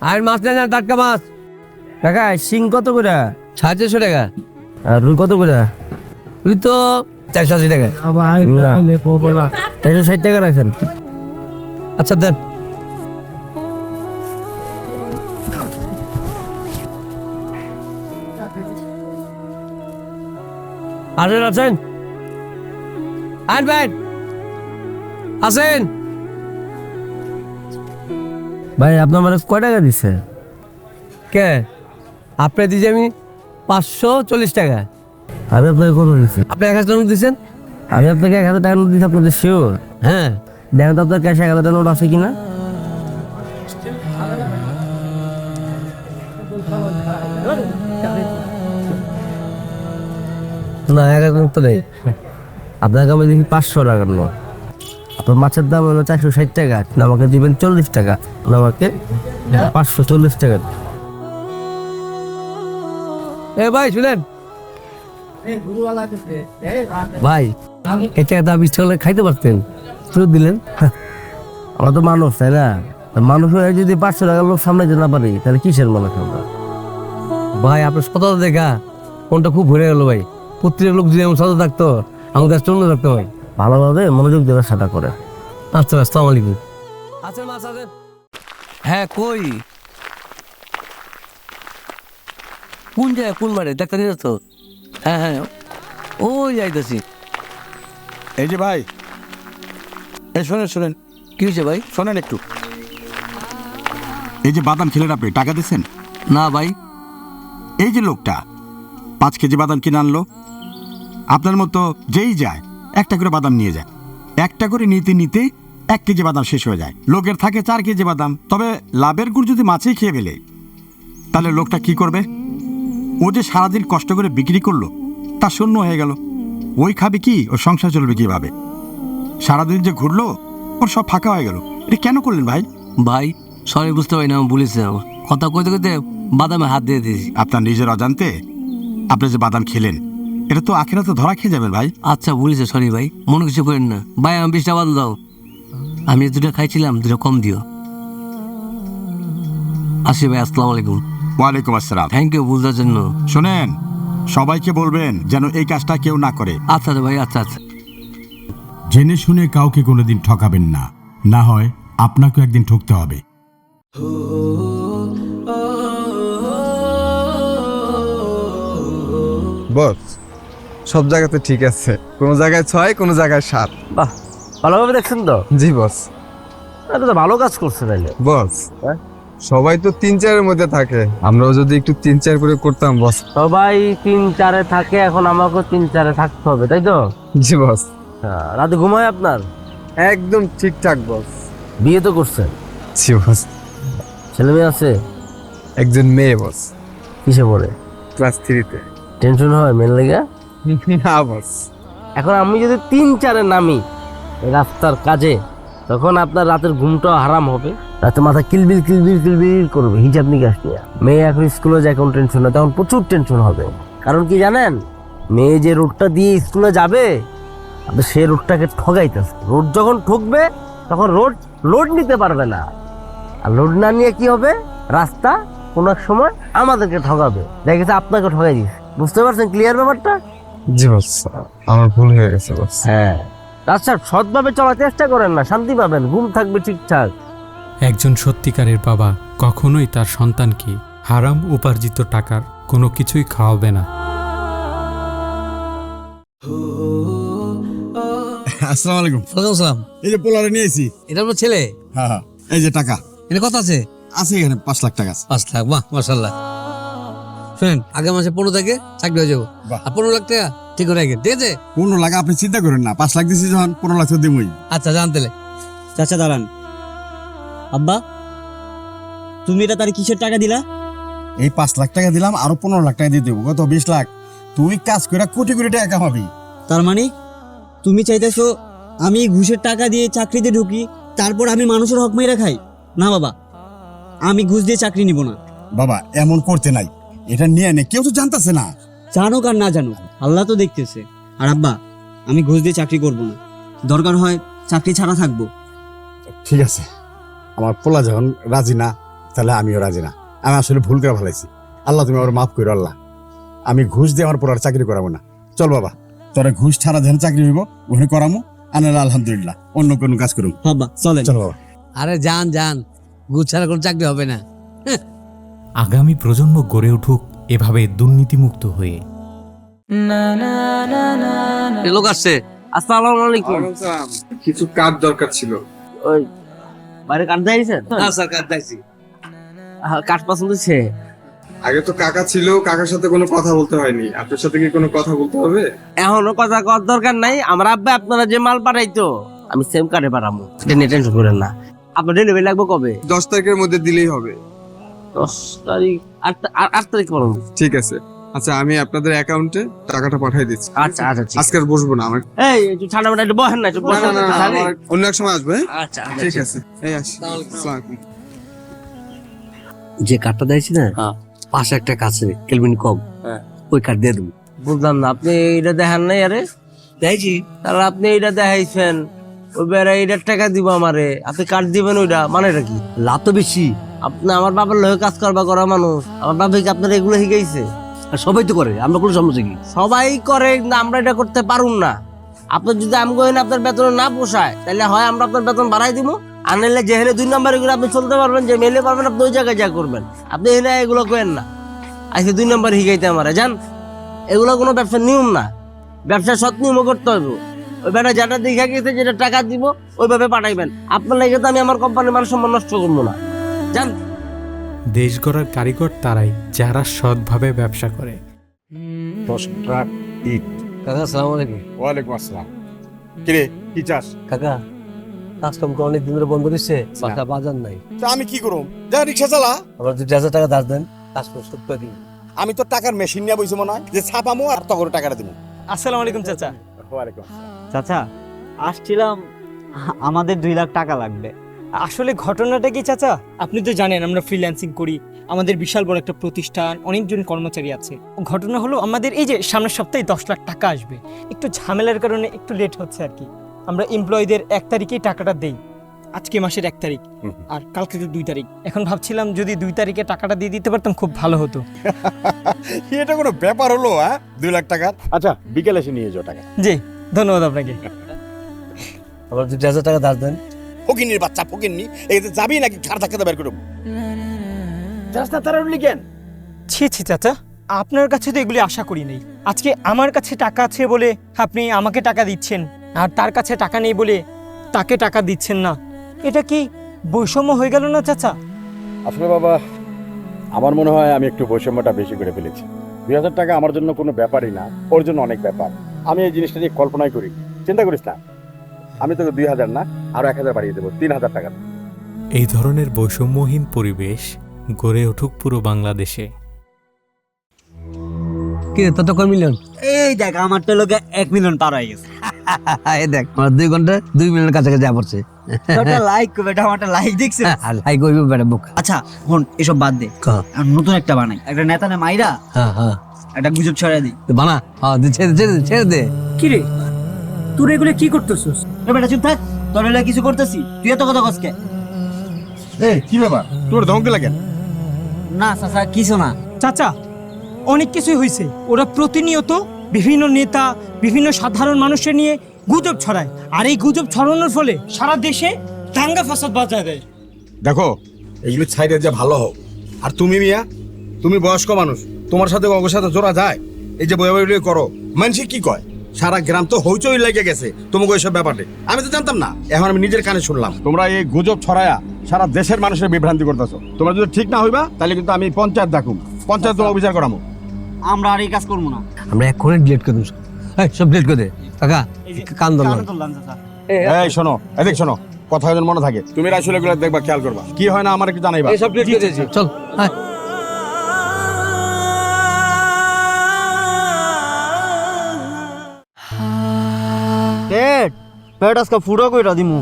আর মাছ নেন না টাটকা মাছ। কাকা শিং কত করে? সাড়ে চারশো টাকা। আর রুই কত করে? তুই তো চারশো আশি টাকা। চারশো ষাট টাকা রাখেন। আচ্ছা দেন। আছেন? ভাই। আছেন? ভাই আপনার মানে কয় টাকা দিচ্ছে কে? আপনি দিয়েছি আমি পাঁচশো চল্লিশ টাকা। আমি আপনাকে কত দিচ্ছি আপনি এক হাজার টাকা দিয়েছেন আমি আপনাকে এক হাজার টাকা নোট দিচ্ছি আপনাদের শিওর হ্যাঁ। দেখেন তো আপনার ক্যাশে এক হাজার টাকা নোট আছে কিনা? না এক হাজার নোট তো নেই। আপনাকে আমি দেখি পাঁচশো টাকার নোট। আপনার মাছের দাম হলো চারশো ষাট টাকা আমাকে দিবেন চল্লিশ টাকা আমাকে পাঁচশো চল্লিশ টাকা। এ ভাই, শুনেন। ভাই, এটা আপনি ইচ্ছা করলে খাইতে পারতেন শুধু দিলেন। আমরা তো মানুষ, তাই না? মানুষ হয়ে যদি পাঁচশো টাকার লোক সামলাইতে না পারি, তাহলে কিসের মানুষ আমরা? ভাই, আপনার সততা দেখা কোনটা খুব ভরে গেল ভাই। প্রত্যেকটা লোক যদি এমন সততা থাকতো আমাদের অন্য থাকতো ভাই। ভালোভাবে মনোযোগ দেওয়ার সাটা করে। আচ্ছা আসসালামু আলাইকুম। আছেন মাছ আছেন? হ্যাঁ কই? কোন জায়গায় কোন মারে ডাক্তার নিয়ে তো? হ্যাঁ হ্যাঁ। ওই যাইতেছি। এই যে ভাই। এই শোনেন শোনেন। কি হয়েছে ভাই? শোনেন একটু। এই যে বাদাম খেলেন আপনি টাকা দিচ্ছেন না ভাই। এই যে লোকটা পাঁচ কেজি বাদাম কিনে আনলো। আপনার মতো যেই যায় একটা করে বাদাম নিয়ে যায়। একটা করে নিতে নিতে এক কেজি বাদাম শেষ হয়ে যায়। লোকের থাকে চার কেজি বাদাম। তবে লাভের গুড় যদি মাছেই খেয়ে ফেলে তাহলে লোকটা কি করবে? ও যে সারাদিন কষ্ট করে বিক্রি করল তা শূন্য হয়ে গেল। ওই খাবে কি? ওর সংসার চলবে কীভাবে? সারাদিন যে ঘুরলো ওর সব ফাঁকা হয়ে গেল। এটা কেন করলেন ভাই? ভাই সরি বুঝতে পারি না বলেছি কথা কইতে কইতে বাদামে হাত দিয়ে দিয়েছি। আপনার নিজের অজান্তে আপনি যে বাদাম খেলেন এটা তো আখেরা তো ধরা খেয়ে যাবেন ভাই আচ্ছা বলেছে সরি ভাই মনে কিছু করেন না ভাই আমি বিশটা বাদ দাও আমি দুটো খাইছিলাম দুটো কম দিও আসি ভাই আসসালামু আলাইকুম ওয়ালাইকুম আসসালাম থ্যাংক ইউ বুঝার জন্য শোনেন সবাইকে বলবেন যেন এই কাজটা কেউ না করে আচ্ছা ভাই আচ্ছা আচ্ছা জেনে শুনে কাউকে কোনোদিন ঠকাবেন না না হয় আপনাকে একদিন ঠকতে হবে বস সব জায়গাতে ঠিক আছে। কোনো জায়গায় ছয় কোনো জায়গায় সাত। বাহ ভালোভাবে দেখছেন তো? জি বস। এটা তো ভালো কাজ করছে তাইলে। বস সবাই তো তিন চারের মধ্যে থাকে। আমরাও যদি একটু তিন চার করে করতাম বস। সবাই তিন চারে থাকে এখন আমাকেও তিন চারে থাকতে হবে তাই তো? জি বস। হ্যাঁ, রাতে ঘুমায় আপনার? একদম ঠিকঠাক বস। বিয়ে তো করছেন জি বস। ছেলে মেয়ে আছে? একজন মেয়ে বস। কিসে পড়ে? ক্লাস থ্রিতে। টেনশন হয় মেন লেগে? না বস। এখন আমি যদি তিন চারে নামি রাস্তার কাজে তখন আপনার রাতের ঘুমটাও হারাম হবে। রাতে মাথা কিলবিল কিলবিল কিলবিল করবে হিজাব নিকাশ নিয়ে। মেয়ে এখন স্কুলে যায় এখন টেনশন হয় তখন প্রচুর টেনশন হবে। কারণ কি জানেন মেয়ে যে রোডটা দিয়ে স্কুলে যাবে আপনি সেই রোডটাকে ঠগাইতেছে। রোড যখন ঠকবে তখন রোড লোড নিতে পারবে না। আর লোড না নিয়ে কি হবে? রাস্তা কোনো এক সময় আমাদেরকে ঠগাবে। দেখেছে আপনাকে ঠগাই দিস বুঝতে পারছেন ক্লিয়ার ব্যাপারটা? জি বস আমার ভুল হয়ে গেছে বস হ্যাঁ। আচ্ছা সৎভাবে চলার চেষ্টা করেন না শান্তি পাবেন ঘুম থাকবে ঠিকঠাক। একজন সত্যিকারের বাবা কখনোই তার সন্তানকে হারাম উপার্জিত টাকার কোনো কিছুই খাওয়াবে না। আসসালামু আলাইকুম। ওয়ালাইকুম আসসালাম। এই যে পোলারে নিয়েছি এটা আমার ছেলে? হ্যাঁ হ্যাঁ। এই যে টাকা। এটা কত আছে? আছে এখানে পাঁচ লাখ টাকা আছে। পাঁচ লাখ বাহ মাসাল্লাহ শুনেন আগে মাসে পনেরো থেকে চাকরি হয়ে যাব। আর পনেরো লাখ টাকা ঠিক করে রাখেন ঠিক আছে? পনেরো লাখ আপনি চিন্তা করেন না পাঁচ লাখ দিচ্ছি যখন পনেরো লাখ তো দিবই। আচ্ছা জানতেলে চাচা দাঁড়ান। আব্বা তুমি এটা তার কিসের টাকা দিলা? এই পাঁচ লাখ টাকা দিলাম আরও পনেরো লাখ টাকা দিয়ে দেবো কত? বিশ লাখ। তুই কাজ করে কোটি কোটি টাকা কামাবি। তার মানে তুমি চাইতেছো আমি ঘুষের টাকা দিয়ে চাকরিতে ঢুকি তারপর আমি মানুষের হক মেরে খাই? না বাবা। আমি ঘুষ দিয়ে চাকরি নিব না। বাবা এমন করতে নাই। এটা নিয়ে নে কেউ তো জানতেছে না। জানুক আর না জানুক আল্লাহ তো দেখতেছে। আর আব্বা আমি ঘুষ দিয়ে চাকরি করব না। দরকার হয় চাকরি ছাড়া থাকব। ঠিক আছে আমার পোলা যখন রাজি না তাহলে আমিও রাজি না। আমি আসলে ভুল করে ফেলাইছি। আল্লাহ তুমি আমার মাফ করো আল্লাহ। আমি ঘুষ দিয়ে আমার পর আর চাকরি করাবো না। চল বাবা তোরা ঘুষ ছাড়া যেন চাকরি হইব ওখানে করামো আনালা আলহামদুলিল্লাহ অন্য কোনো কাজ করুম। বাবা চলেন। চল বাবা। আরে যান যান। ঘুষ ছাড়া কোনো চাকরি হবে না। আগামী প্রজন্ম গড়ে উঠুক এভাবে দুর্নীতিমুক্ত হয়ে। লোক আসছে। আসসালামু আলাইকুম। কিছু কাজ দরকার ছিল। ওই বাইরে কাঠ দিয়েছেন না স্যার কাজ দেখছি কাঠ পছন্দ হচ্ছে আগে তো কাকা ছিল কাকার সাথে কোনো কথা বলতে হয়নি। আপনার সাথে কি কোনো কথা বলতে হবে? এখনও কথা কর দরকার নাই। আমার আব্বা আপনারা যে মাল পাঠাইতো আমি সেম কার্ডে পাঠাবো। এটা নিয়ে টেনশন করেন না। আপনার ডেলিভারি লাগবে কবে? দশ তারিখের মধ্যে দিলেই হবে। দশ তারিখ আট আট- আট তারিখ পর্যন্ত ঠিক আছে। আচ্ছা আমি আপনাদের অ্যাকাউন্টে টাকাটা পাঠিয়ে দিচ্ছি। আচ্ছা আচ্ছা আজকে আর বসবো না আমার। এই একটু ঠান্ডা মাঠা একটু বহেন না একটু বসেন না, অন্য এক সময় আসবে হ্যাঁ? আচ্ছা আচ্ছা, ঠিক আছে। এই আসি। আসসালামু যে কার্ডটা দিয়েছি না হ্যাঁ। পাশে একটা কাছে কেলভিন কম হ্যাঁ। ওই কার্ড দিয়ে দেবো। বুঝলাম না আপনি এটা দেখেন নাই আরে। দিয়েছি তাহলে আপনি এটা দেখাইছেন। ওই বেড়া এইটার টাকা দিব আমারে। আপনি দিবেন ওইটা মানে কি? লাভ তো বেশি। আপনি আমার বাবার লহে কাজ করবা করা মানুষ। আমার বাবা কি আপনার এগুলো শিখাইছে। আর সবাই তো করে আমরা কোনো সমস্যা কি? সবাই করে কিন্তু আমরা এটা করতে পারুম না। যদি আমি আপনার বেতন না পোষায় তাহলে হয় আমরা আপনার বেতন বাড়াই দিব আর নাহলে যে হেলে দুই নম্বর করে আপনি চলতে পারবেন যে মেলে পারবেন আপনি ওই জায়গায় যা করবেন। আপনি এখানে এগুলো কেন না। আজকে দুই নম্বর শিখাইতে আমারে জান? এগুলো কোনো ব্যবসার নিয়ম না। ব্যবসা সৎ নিয়মও করতে হবে ওই বেটা যেটা দেখা গেছে যেটা টাকা দিব ওইভাবে পাঠাইবেন। আপনার লাগে তো আমি আমার কোম্পানির মান সম্মান নষ্ট করব না। জান। দেশ গড়ার কারিগর তারাই যারা সৎভাবে ব্যবসা করে। দশ ট্রাক ইট। কাকা সালাম আলাইকুম। ওয়ালাইকুম আসসালাম। কিরে কি চাস? কাকা তো অনেক দিন ধরে বন্ধ দিচ্ছে বাসা বাজার নাই। তা আমি কি করুম? যা রিক্সা চালা। দুই হাজার টাকা দাস দেন কাজ করে দিন। আমি তো টাকার মেশিন নিয়ে বইছি মনে হয় যে ছাপামো আর তখন টাকাটা দিব আসসালামু আলাইকুম চাচা। ওয়ালাইকুম চাচা আসছিলাম আমাদের দুই লাখ টাকা লাগবে। আসলে ঘটনাটা কি চাচা? আপনি তো জানেন আমরা ফ্রিল্যান্সিং করি। আমাদের বিশাল বড় একটা প্রতিষ্ঠান অনেকজন কর্মচারী আছে। ঘটনা হলো আমাদের এই যে সামনের সপ্তাহে দশ লাখ টাকা আসবে। একটু ঝামেলার কারণে একটু লেট হচ্ছে আর কি। আমরা এমপ্লয়ীদের এক তারিখেই টাকাটা দেই। আজকে মাসের এক তারিখ হুম। আর কালকে তো দুই তারিখ। এখন ভাবছিলাম যদি দুই তারিখে টাকাটা দিয়ে দিতে পারতাম খুব ভালো হতো। এটা কোনো ব্যাপার হলো হ্যাঁ? দুই লাখ টাকার আচ্ছা বিকেলে এসে নিয়ে যাও টাকা। জি ধন্যবাদ আপনাকে। আবার দুই হাজার টাকা দাস দেন? ফকিনির বাচ্চা ফকিননি এতে যাবি নাকি ঘাড় ধাক্কাতে বের করব রাস্তা তারা উঠলি কেন? ছি ছি চাচা আপনার কাছে তো এগুলি আশা করি নাই। আজকে আমার কাছে টাকা আছে বলে আপনি আমাকে টাকা দিচ্ছেন আর তার কাছে টাকা নেই বলে তাকে টাকা দিচ্ছেন না। এটা কি বৈষম্য হয়ে গেল না চাচা? আসলে বাবা আমার মনে হয় আমি একটু বৈষম্যটা বেশি করে ফেলেছি। দুই হাজার টাকা আমার জন্য কোনো ব্যাপারই না ওর জন্য অনেক ব্যাপার। আমি এই জিনিসটা নিয়ে কল্পনাই করি চিন্তা করিস না আমি তোকে দুই হাজার না আরও এক হাজার বাড়িয়ে দেবো তিন হাজার টাকা। এই ধরনের বৈষম্যহীন পরিবেশ গড়ে উঠুক পুরো বাংলাদেশে। কি তোর কয় মিলিয়ন? এই দেখ আমার তো লোকে এক মিলিয়ন পার হয়ে গেছে। দেখ আমার দুই ঘণ্টা দুই মিলিয়নের কাছাকাছি যা পড়ছে। লাইক বেটা আমার লাইক দেখছে লাইক করবি বেটা বুক। আচ্ছা হন এসব বাদ দে। নতুন একটা বানাই। একটা নেতা না মাইরা হ্যাঁ হ্যাঁ। একটা গুজব ছড়াই দিই। বানা হ্যাঁ ছেড়ে ছেড়ে ছেড়ে দে। কি রে? তোর এগুলো কি করতেছিস? বেটা চুপ থাক। তোর হলে কিছু করতেছি। তুই এত কথা কসকে এই কি ব্যাপার? তোর ধমকে লাগেন না চাচা কিছু না। চাচা অনেক কিছুই হয়েছে ওরা প্রতিনিয়ত বিভিন্ন নেতা, বিভিন্ন সাধারণ মানুষের নিয়ে গুজব ছড়ায়। আর এই গুজব ছড়ানোর ফলে সারা দেশে দাঙ্গা ফাসাদ বাজায় দেয়। দেখো, এগুলো ছাইডে যে ভালো হোক। আর তুমি মিয়া, তুমি বয়স্ক মানুষ, তোমার সাথে সাথে জোড়া যায়। এই যে বয়ে বয়ে করো, মানুষে কি কয়? সারা গ্রাম তো হইচই লেগে গেছে তোমাকে ওইসব ব্যাপারে। আমি তো জানতাম না, এখন আমি নিজের কানে শুনলাম। তোমরা এই গুজব ছড়ায়া সারা দেশের মানুষের বিভ্রান্তি করতেছো। তোমরা যদি ঠিক না হইবা, তাহলে কিন্তু আমি পঞ্চায়েত ডাকুম। পঞ্চায়েত বিচার করামো। আমরা আর এই কাজ করব না। আমরা এক্ষুনি ডিলিট করে দেবো। এই সব ডিলিট করে দে। কাকা কান ধরলাম এই শোনো এদিক শোনো কথা যেন মনে থাকে। তুমি আসলে এগুলো দেখবা খেয়াল করবা। কি হয় না আমার একটু জানাইবা। এই সব ডিলিট করে দিয়েছি। চল হ্যাঁ পেট পেট আজকে ফুটো কইরা দিমু।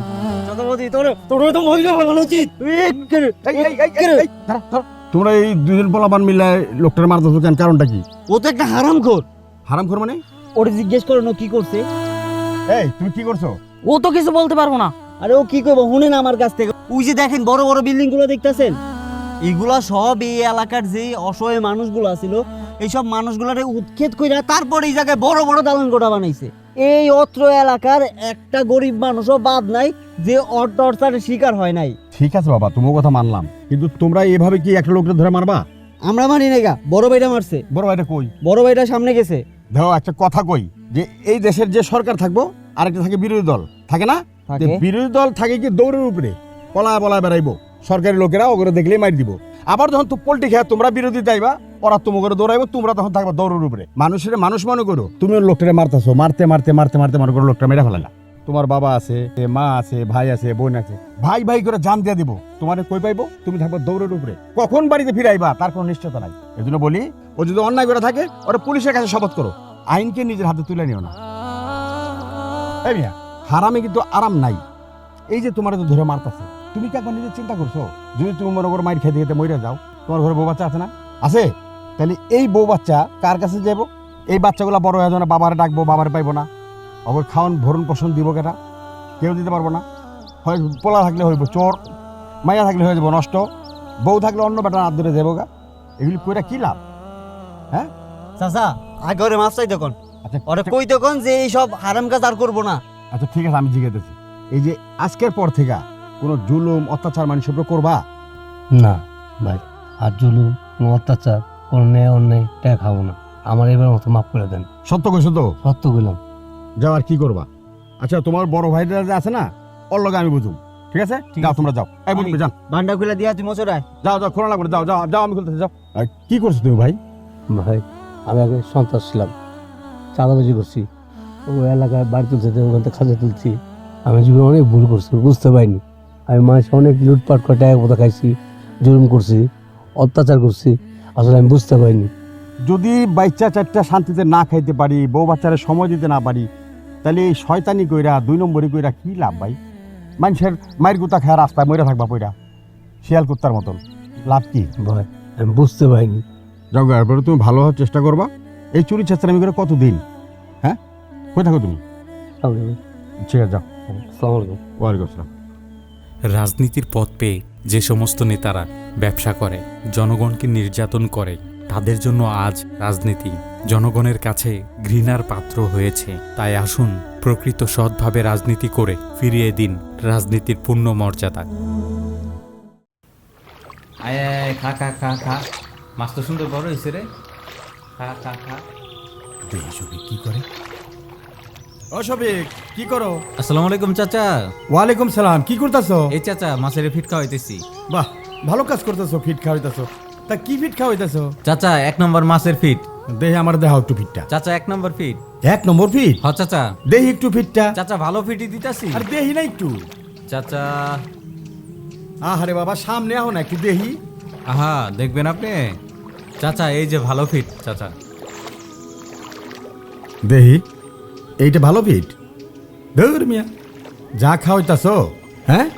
তোমরা এই দুজন পোলাপান মিলে লোকটার মারতেছো কেন? কারণটা কি? ও তো একটা হারাম খোর হারাম খোর মানে? ওরে জিজ্ঞেস করো না কি করছে? এই তুমি কি করছ? ও তো কিছু বলতে পারব না। আরে ও কি করব শুনেন আমার কাছ থেকে। ওই যে দেখেন বড় বড় বিল্ডিংগুলো দেখতেছেন? এগুলা সব এই এলাকার যে অসহায় মানুষগুলো ছিল এইসব মানুষগুলারে উৎক্ষেপ কইরা তারপর এই জায়গায় বড় বড় দালান কোঠা বানাইছে। এই অত্র এলাকার একটা গরিব মানুষও বাদ নাই যে অটর্চারের শিকার হয় নাই। ঠিক আছে বাবা তোমার কথা মানলাম। কিন্তু তোমরা এভাবে কি একটা লোকটা ধরে মারবা? আমরা মানি না গা বড় ভাইটা মারছে। বড় ভাইটা কই? বড় ভাইটা সামনে গেছে। দেখো একটা কথা কই যে এই দেশের যে সরকার থাকব আরেকটা থাকে বিরোধী দল। থাকে না? বিরোধী দল থাকে কি দৌড়ের উপরে পলায় পলায় বেড়াইবো। সরকারি লোকেরা ওগুলো দেখলেই মারি দিব। আবার যখন তো পোল্ট্রি খেয়ে তোমরা বিরোধী যাইবা, ওরা তুমি করে দৌড়াইবো, তোমরা তখন থাকবা দৌড়ের উপরে। মানুষের মানুষ মনে করো তুমি ওই লোকটারে মারতেছো, মারতে মারতে মারতে মারতে মনে করো লোকটা মেরে ফেলালা তোমার বাবা আছে মা আছে, ভাই আছে, বোন আছে, ভাই ভাই করে জান দিয়ে দিব। তোমার কই পাইবো? তুমি থাকবা দৌড়ের উপরে। কখন বাড়িতে ফিরাইবা? তার কোনো নিশ্চয়তা নাই। এই জন্য বলি, ও যদি অন্যায় করে থাকে, ওরা পুলিশের কাছে শপথ করো। আইনকে নিজের হাতে তুলে নিও না। হারামে কিন্তু আরাম নাই। এই যে তোমার ধরে মারতাছে। তুমি কি একবার নিজের চিন্তা করছ? যদি তুমি মনে করো মাইর খেতে খেতে মরে যাও তোমার ঘরে বউ বাচ্চা আছে না? আছে? তাহলে এই বউ বাচ্চা কার কাছে যাব এই বাচ্চাগুলো বড় হয়ে যাবে না বাবারে ডাকবো বাবারে পাইবো না। অবর খাওয়ান ভরণ পোষণ দিব কেটা? কেউ দিতে পারব না। হয় পোলা থাকলে হইব চোর মাইয়া থাকলে হয়ে যাব নষ্ট বউ থাকলে অন্য বেটা হাত ধরে যাব গা। এগুলি কইরা কি লাভ? হ্যাঁ? চাচা আগে ওরে মাছ চাই তখন আচ্ছা ওরে কই তখন যে এই সব হারাম কাজ আর করব না। আচ্ছা ঠিক আছে আমি জিজ্ঞেস এই যে আজকের পর থেকে কোনো জুলুম অত্যাচার মানুষের উপর করবা? না ভাই আর জুলুম কোনো অত্যাচার কোনো ন্যায় অন্যায় টাকা খাব না। আমার এবার মতো মাফ করে দেন। সত্য কইছো তো? সত্য কইলাম। যাও আর কি করবা? আচ্ছা তোমার বড় ভাইরা যে আছে না ওর লগে আমি বুঝুম। ঠিক আছে? ঠিক যাও আছে। তোমরা যাও। এই বুঝবে যান ভান্ডা খুলে দিয়া তুই মচড়ায়। যাও যাও খোলা লাগবে যাও যাও যাও আমি খুলতেছি যাও। আর কি করছ তুমি ভাই? ভাই আমি আগে সন্ত্রাস ছিলাম। চাঁদাবাজি করছি। ও এলাকায় বাড়ি তুলছে ওখান থেকে খাজা তুলছি। আমি জীবনে অনেক ভুল করছি বুঝতে পারিনি। আমি মানুষ অনেক লুটপাট করে টাকা পয়সা খাইছি জুলুম করছি অত্যাচার করছি আসলে আমি বুঝতে পারিনি। যদি বাচ্চা চারটা শান্তিতে না খাইতে পারি বউ বাচ্চারা সময় দিতে না পারি তাহলে এই শয়তানি কইরা দুই নম্বরই কইরা কি লাভ ভাই? মানুষের মায়ের গুতা খায় রাস্তায় মরে থাকবা পইরা শিয়াল কুত্তার মতন। লাভ কি? ভাই আমি বুঝতে পারিনি। যাও এরপরে তুমি ভালো হওয়ার চেষ্টা করবা। এই চুরি চেষ্টামি করে কতদিন? হ্যাঁ? কই থাকো তুমি? ঠিক আছে যাও। আসসালামু আলাইকুম। ওয়ালাইকুম আসসালাম। রাজনীতির পথ পেয়ে যে সমস্ত নেতারা ব্যবসা করে জনগণকে নির্যাতন করে তাদের জন্য আজ রাজনীতি জনগণের কাছে ঘৃণার পাত্র হয়েছে। তাই আসুন প্রকৃত সৎভাবে রাজনীতি করে ফিরিয়ে দিন রাজনীতির পূর্ণ মর্যাদা আয় আয় আয়, খা খা খা খা। মাছ তো সুন্দর বড় হয়েছে রে। খা খা খা। কি করে? ও শফিক কি করো? আসসালামু আলাইকুম চাচা। ওয়ালাইকুম সালাম কি করতেছো? এই চাচা মাছের ফিট খাওয়াইতেছি বাহ ভালো কাজ করতেছো ফিট খাওয়াইতেছো তা কি ফিট খাওয়াইতেছো চাচা এক নম্বর মাছের ফিট। দেহে আমার দেহা একটু ফিটটা। চাচা এক নম্বর ফিট। এক নম্বর ফিট? হ চাচা। দেহি একটু ফিটটা? চাচা ভালো ফিটই দিতাছি। আর দেহি না একটু? চাচা। আহারে বাবা সামনে আহ না একটু দেহি। আহা দেখবেন আপনি? চাচা এই যে ভালো ফিট চাচা। দেহি? এইটা ভালো ফিট? ধর মিয়া। যা খাওয়াইতাছো হ্যাঁ?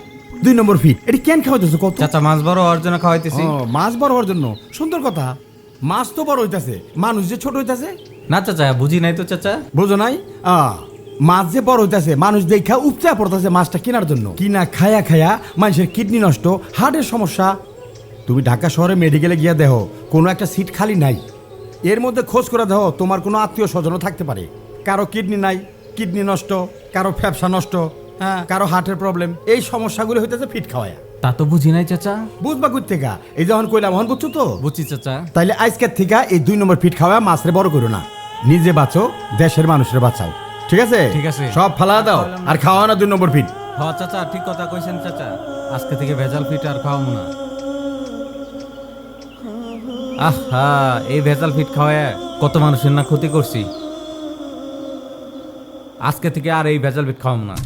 দুই নম্বর ফিট। এটা কেন খাওয়াইতেছো কত? চাচা মাছ বড় হওয়ার জন্য খাওয়াইতেছি। ও, মাছ বড় হওয়ার জন্য। সুন্দর কথা। মাছ তো বড় হইতাছে। মানুষ যে ছোট হইতাছে। না চাচা বুঝি নাই তো চাচা। বুঝো নাই? আ, মাছ যে বড় হইতাছে মানুষ দেখা উপচা পড়তেছে মাছটা কেনার জন্য। কিনা খায়া খায়া মানুষের কিডনি নষ্ট হার্টের সমস্যা। তুমি ঢাকা শহরে মেডিকেলে গিয়া দেহ কোনো একটা সিট খালি নাই। এর মধ্যে খোঁজ করে দেহ তোমার কোনো আত্মীয় স্বজনও থাকতে পারে। কারও কিডনি নাই কিডনি নষ্ট কারও ফ্যাপসা নষ্ট হ্যাঁ কারও হার্টের প্রবলেম এই সমস্যাগুলো হইতেছে ফিট খাওয়ায়া। তা তো বুঝি নাই চাচা। বুঝবা কই থেকে এই যখন কইলাম হন বুঝছ তো? বুঝছি চাচা। তাইলে আজকের থেকে এই দুই নম্বর ফিট খাওয়া মাছরে বড় করো না। নিজে বাঁচো দেশের মানুষের বাঁচাও। ঠিক আছে? ঠিক আছে। সব ফালা দাও আর খাওয়া না দুই নম্বর ফিট। হ চাচা ঠিক কথা কইছেন চাচা। আজকে থেকে ভেজাল ফিট আর খাওয়াবো না। আহা এই ভেজাল ফিট খাওয়ায় কত মানুষের না ক্ষতি করছি। আজকে থেকে আর এই ভেজাল ফিট খাওয়াবো না।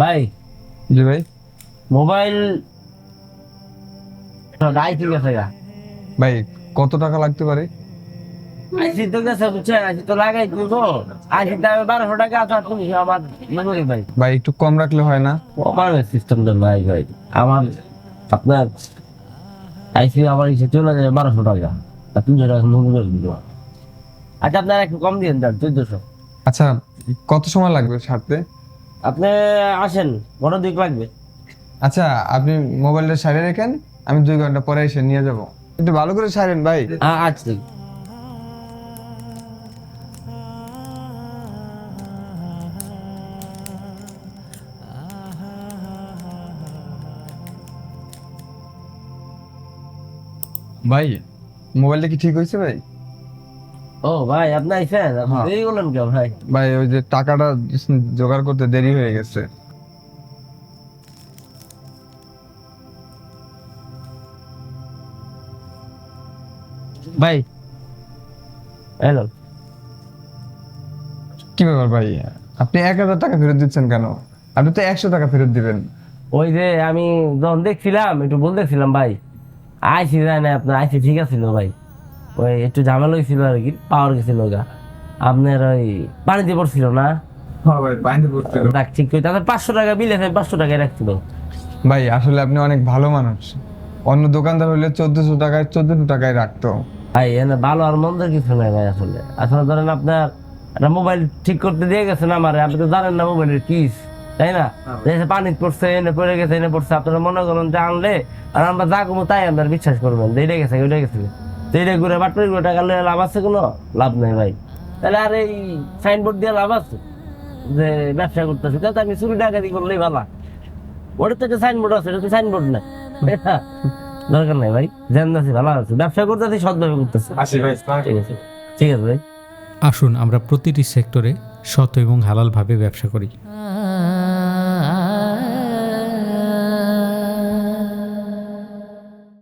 ভাই। জি ভাই। মোবাইল নাই ঠিক আছে গা। ভাই কত টাকা লাগতে পারে? আইসি তো গেছে বুঝছেন? আইসি তো লাগাই তো আইসি দামে বারোশো টাকা আছে তুমি আমার মেমোরি ভাই। ভাই একটু কম রাখলে হয় না? আমার সিস্টেম দেন ভাই ভাই। আমার আপনার আইসি আমার এসে চলে যাবে বারোশো টাকা। তিনশো টাকা আচ্ছা আপনার একটু কম দিন যান চোদ্দশো। আচ্ছা কত সময় লাগবে সারতে? আপনি আসেন বড় দিক লাগবে। আচ্ছা আপনি মোবাইলটা সারিয়ে রেখেন আমি দুই ঘণ্টা পরে এসে নিয়ে যাব। একটু ভালো করে সারেন ভাই। আচ্ছা। ভাই মোবাইলটা কি ঠিক হয়েছে ভাই? ও ভাই আপনি আইসেন আপনি হ্যাঁ। দেরি করলেন কেন ভাই? ভাই ওই যে টাকাটা জোগাড় করতে দেরি হয়ে গেছে। ভাই। হ্যালো। কি ব্যাপার ভাই? আপনি এক হাজার টাকা ফেরত দিচ্ছেন কেন? আপনি তো একশো টাকা ফেরত দিবেন। ওই যে আমি যখন দেখছিলাম একটু বলতেছিলাম ভাই। আইসি যায় না আপনার আইসি ঠিক আছিল ভাই? ওই একটু ঝামেলা হয়েছিল আর কি পাওয়ার গেছিল গা। আপনার ওই পানিতে পড়ছিল না? হ্যাঁ ভাই ডাক ঠিক করে তাদের পাঁচশো টাকা বিল আছে পাঁচশো টাকায় রাখছিল ভাই আসলে আপনি অনেক ভালো মানুষ। অন্য দোকানদার হলে চোদ্দশো টাকায় চোদ্দশো টাকায় রাখতো। ভাই এনে ভালো আর মন্দের কিছু নাই ভাই আসলে। আসলে ধরেন আপনার একটা মোবাইল ঠিক করতে দিয়ে গেছেন আমার আপনি তো জানেন না মোবাইলের কিস তাই না? পানি পড়ছে এনে পড়ে গেছে এনে পড়ছে আপনারা মনে করেন যে আনলে আর আমরা যা কমো তাই আপনার বিশ্বাস করবেন যে এটা গেছে ওইটা গেছে। তো এটা ঘুরে বাটপারি করে টাকা লইয়া লাভ আছে কোনো? লাভ নেই ভাই। তাহলে আর এই সাইনবোর্ড দিয়ে লাভ আছে? যে ব্যবসা করতেছে তাহলে আমি চুরি ডাকাতি করলেই ভালো। ওটার থেকে সাইনবোর্ড আছে এটা তো সাইনবোর্ড না। দরকার নাই ভাই। জান আছি ভালো আছে। ব্যবসা করতেছি সৎভাবে করতেছে। আসি ভাই ঠিক আছে ঠিক আছে ভাই। আসুন আমরা প্রতিটি সেক্টরে সৎ এবং হালালভাবে ব্যবসা করি।